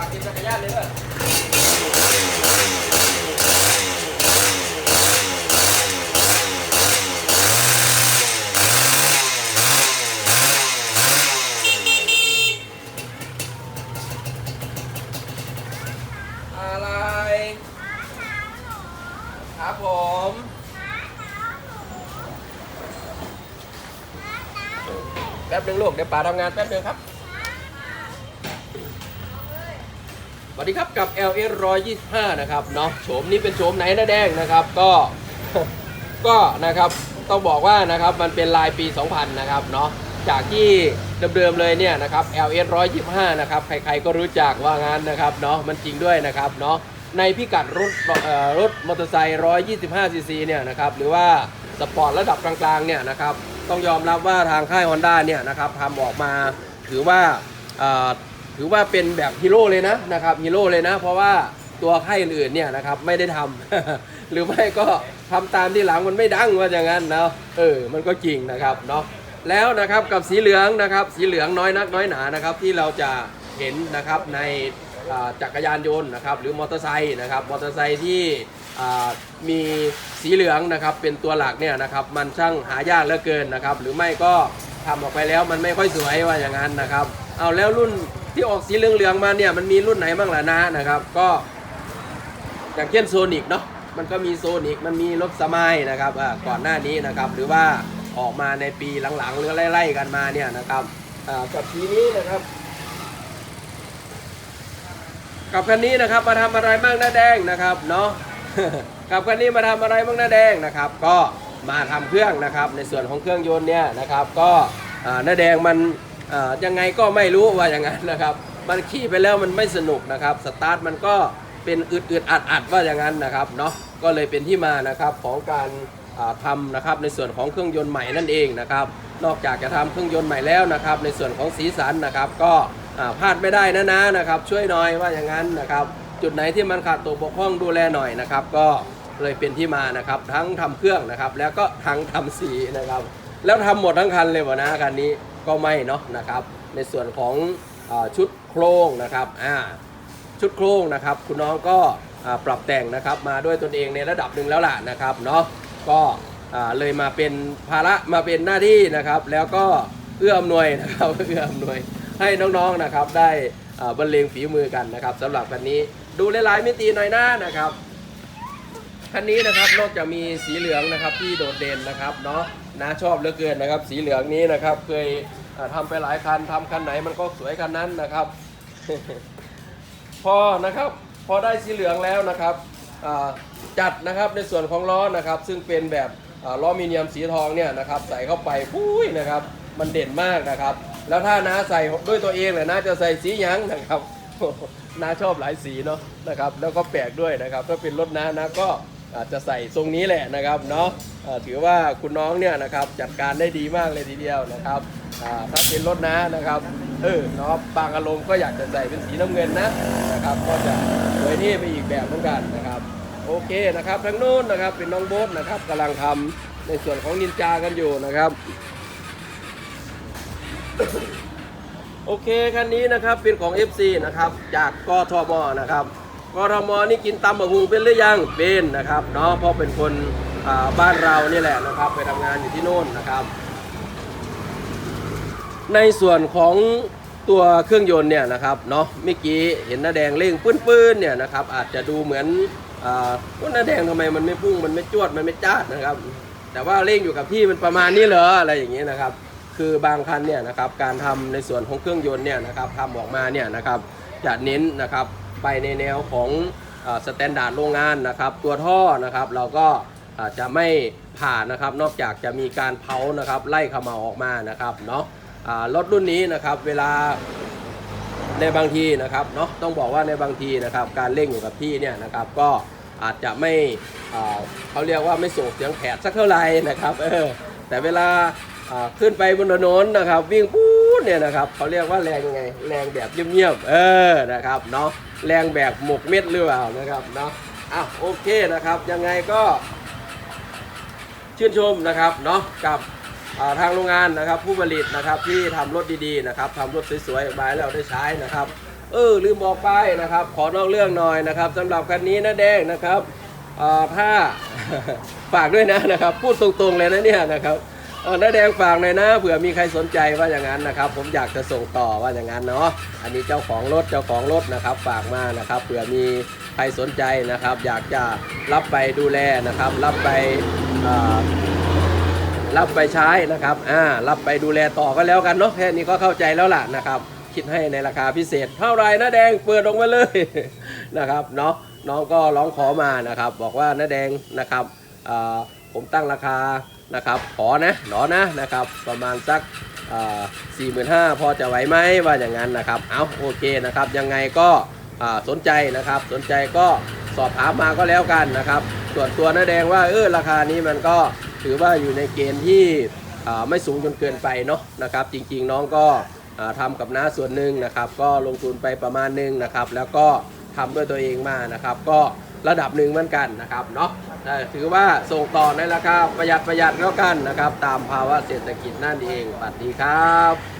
ากกินจักรยานเลยเด้ออะไรครับผมแป๊บนึงลูกเดี๋ยวป๋าทำงานแป๊บนึงครับ วัสดีครับกับ LS 125 นะครับเนาะโฉมนี้เป็นโฉมไหนนะแดงนะครับ ก็ก็นะครับต้องบอกว่านะครับมันเป็นลายปี 2000 นะครับเนาะจากที่เดิมๆเลยเนี่ยนะครับ LS 125 นะครับใครๆก็รู้จักว่างั้นนะครับเนาะมันจริงด้วยนะครับเนาะในพิกัดรถเอ่อรถมอเตอร์ไซค์ 125 ซีซีเนี่ยนะครับหรือว่าสปอร์ตระดับกลางๆเนี่ยนะครับต้องยอมรับว่าทางค่าย Honda เนี่ยนะครับทำออกมาถือว่า ถือว่าเป็นแบบฮีโร่เลยนะนะครับฮีโร่เลยนะ เพราะว่าตัวค่ายอื่นๆเนี่ยนะครับไม่ได้ทำหรือไม่ก็ทำตามที่หลังมันไม่ดังว่าอย่างนั้นเนาะเออมันก็จริงนะครับเนาะแล้วนะครับกับสีเหลืองนะครับสีเหลืองน้อยนักน้อยหนานะครับที่เราจะเห็นนะครับในจักรยานยนต์นะครับหรือมอเตอร์ไซค์นะครับมอเตอร์ไซค์ที่มีสีเหลืองนะครับเป็นตัวหลักเนี่ยนะครับมันช่างหายากเหลือเกินนะครับหรือไม่ก็ทำออกไปแล้วมันไม่ค่อยสวยว่าอย่างนั้นนะครับ เอาแล้วรุ่นที่ออกสีเหลืองๆมาเนี่ยมันมีรุ่นไหนบ้างล่ะนะนะครับก็อย่างเช่นโซนิกเนาะมันก็มีโซนิกมันมีรถสมัยนะครับก่อนหน้านี้นะครับหรือว่าออกมาในปีหลังๆหรือไล่ๆกันมาเนี่ยนะครับกับทีนี้นะครับ กับคันนี้นะครับมาทำอะไรบ้างหน้าแดงนะครับเนาะกับคันนี้มาทำอะไรบ้างหน้าแดงนะครับ ก็มาทำเครื่องนะครับ ในส่วนของเครื่องยนต์เนี่ยนะครับ ก็หน้าแดงมัน ยังไงก็ไม่รู้ว่าอย่างนั้นนะครับ มันขี่ไปแล้วมันไม่สนุกนะครับ สตาร์ทมันก็เป็นอึดๆอัดๆว่าอย่างนั้นนะครับเนาะ ก็เลยเป็นที่มานะครับของการทำนะครับในส่วนของเครื่องยนต์ใหม่นั่นเองนะครับ นอกจากจะทำเครื่องยนต์ใหม่แล้วนะครับ ในส่วนของสีสันนะครับ ก็พลาดไม่ได้นะนะนะครับ ช่วยหน่อยว่าอย่างนั้นนะครับ จุดไหนที่มันขาดตัวบกพร่องดูแลหน่อยนะครับ ก็เลยเป็นที่มานะครับ ทั้งทำเครื่องนะครับ แล้วก็ทั้งทำสีนะครับ แล้วทำหมดทั้งคันเลยวะนะคันนี้ ก็ไม่เนาะนะครับ ในส่วนของอชุดโครงนะครับชุดโครงนะครับ คุณน้องก็ปรับแต่งนะครับมาด้วยตนเองในระดับหนึ่งแล้วล่ะนะครับเนาะก็เลยมาเป็นภาระมาเป็นหน้าที่นะครับ แล้วก็เอื้ออำนวยนะครับเอื้ออำนวยให้น้องๆนะครับได้บรรเลงฝีมือกันนะครับสำหรับคันนี้ดูหลายๆมิติหน่อยนะนะครับ คันนี้นะครับนอกจากมีสีเหลืองนะครับที่โดดเด่นนะครับเนาะนะชอบเหลือเกินนะครับ สีเหลืองนี้นะครับ เคยอ่าทำไปหลายคันทำคันไหนมันก็สวยคันนั้นนะครับ พอนะครับพอได้สีเหลืองแล้วนะครับจัดนะครับในส่วนของล้อนะครับ ซึ่งเป็นแบบล้อมีเนียมสีทองเนี่ยนะครับใส่เข้าไปปุ้ยนะครับ มันเด่นมากนะครับ แล้วถ้าน้าใส่ด้วยตัวเองเลยน้าจะใส่สีหยังนะครับน้าชอบหลายสีเนาะนะครับ แล้วก็แปลกด้วยนะครับ ถ้าเป็นรถน้านะก็ อาจจะใส่ทรงนี้แหละนะครับเนาะถือว่าคุณน้องเนี่ยนะครับจัดการได้ดีมากเลยทีเดียวนะครับถ้าเป็นรถน้านะครับเออเนาะบางอารมณ์ก็อยากจะใส่เป็นสีน้ำเงินนะนะครับ ก็จะสวยนี่ไปอีกแบบเหมือนกันนะครับโอเคนะครับทั้งนู้นนะครับเป็นน้องโบ๊ทนะครับกำลังทำในส่วนของนินจากันอยู่นะครับโอเคคันนี้นะครับเป็นของ FC นะครับจากกทมนะครับ กทมนี่กินตำบะฮุงเป็นหรือยังเป็นนะครับเนาะเพราะเป็นคนบ้านเรานี่แหละนะครับไปทำงานอยู่ที่โน่นนะครับ ในส่วนของตัวเครื่องยนต์เนี่ยนะครับเนาะเมื่อกี้เห็นหน้าแดงเร่งปื้นๆเนี่ยนะครับอาจจะดูเหมือนอ่าว่าหน้าแดงทำไมมันไม่พุ่งมันไม่จวดมันไม่จ้าดนะครับ แต่ว่าเร่งอยู่กับที่มันประมาณนี้เหรออะไรอย่างเงี้ยนะครับ คือบางคันเนี่ยนะครับการทำในส่วนของเครื่องยนต์เนี่ยนะครับทำออกมาเนี่ยนะครับจะเน้นนะครับ ไปในแนวของสแตนดาร์ดโรงงานนะครับ ตัวท่อนะครับเราก็จะไม่ผ่านะครับ นอกจากจะมีการเผานะครับไล่เขมาออกมานะครับเนาะรถรุ่นนี้นะครับเวลาในบางทีนะครับเนาะต้องบอกว่าในบางทีนะครับ การเร่งอยู่กับที่เนี่ยนะครับก็อาจจะไม่เขาเรียกว่าไม่ส่งเสียงแผดสักเท่าไหร่นะครับเออแต่เวลาขึ้นไปบนถนนนะครับ วิ่งปู๊ เนี่ยนะครับเขาเรียกว่าแรงยังไง แรงแบบเงียบๆเออนะครับเนาะแรงแบบหมกเม็ดหรือเปล่านะครับเนาะอะโอเคนะครับ ยังไงก็ชื่นชมนะครับเนาะกับทางโรงงานนะครับ ผู้ผลิตนะครับที่ทำรถดีๆนะครับทำรถสวยๆมาให้เราได้ใช้นะครับ เออลืมบอกไปนะครับ ขอนอกเรื่องหน่อยนะครับสำหรับคันนี้นะแดงนะครับถ้าฝากด้วยนะนะครับ พูดตรงๆเลยนะเนี่ยนะครับ น้าแดงฝากหน่อยนะเผื่อมีใครสนใจว่าอย่างนั้นนะครับ ผมอยากจะส่งต่อว่าอย่างนั้นเนาะอันนี้เจ้าของรถเจ้าของรถนะครับ ฝากมานะครับเผื่อมีใครสนใจนะครับ อยากจะรับไปดูแลนะครับ รับไปรับไปใช้นะครับอ่ารับไปดูแลต่อก็แล้วกันเนาะแค่นี้ก็เข้าใจแล้วล่ะนะครับคิดให้ในราคาพิเศษ เท่าไรนะแดงเปิดออกมาเลยนะครับเนาะน้องก็ร้องขอมานะครับ บอกว่าน้าแดงนะครับอ่าผมตั้งราคา นะครับขอนะหนอนะนะครับ ประมาณสักสี่หมื่นห้าพอจะไหวไหมว่าอย่างนั้นนะครับเอาโอเคนะครับ ยังไงก็สนใจนะครับ สนใจก็สอบถามมาก็แล้วกันนะครับ ส่วนตัวน้าแดงว่าเออราคานี้มันก็ถือว่าอยู่ในเกณฑ์ที่ไม่สูงจนเกินไปเนาะนะครับ จริงๆน้องก็อ่าทำกับน้าส่วนหนึ่งนะครับ ก็ลงทุนไปประมาณหนึงนะครับ แล้วก็ทำด้วยตัวเองมานะครับ ก็ระดับหนึ่งเหมือนกันนะครับเนาะ ถือว่าส่งต่อในราคาประหยัดประหยัดแล้วกันนะครับ ตามภาวะเศรษฐกิจนั่นเองสวัสดีครับ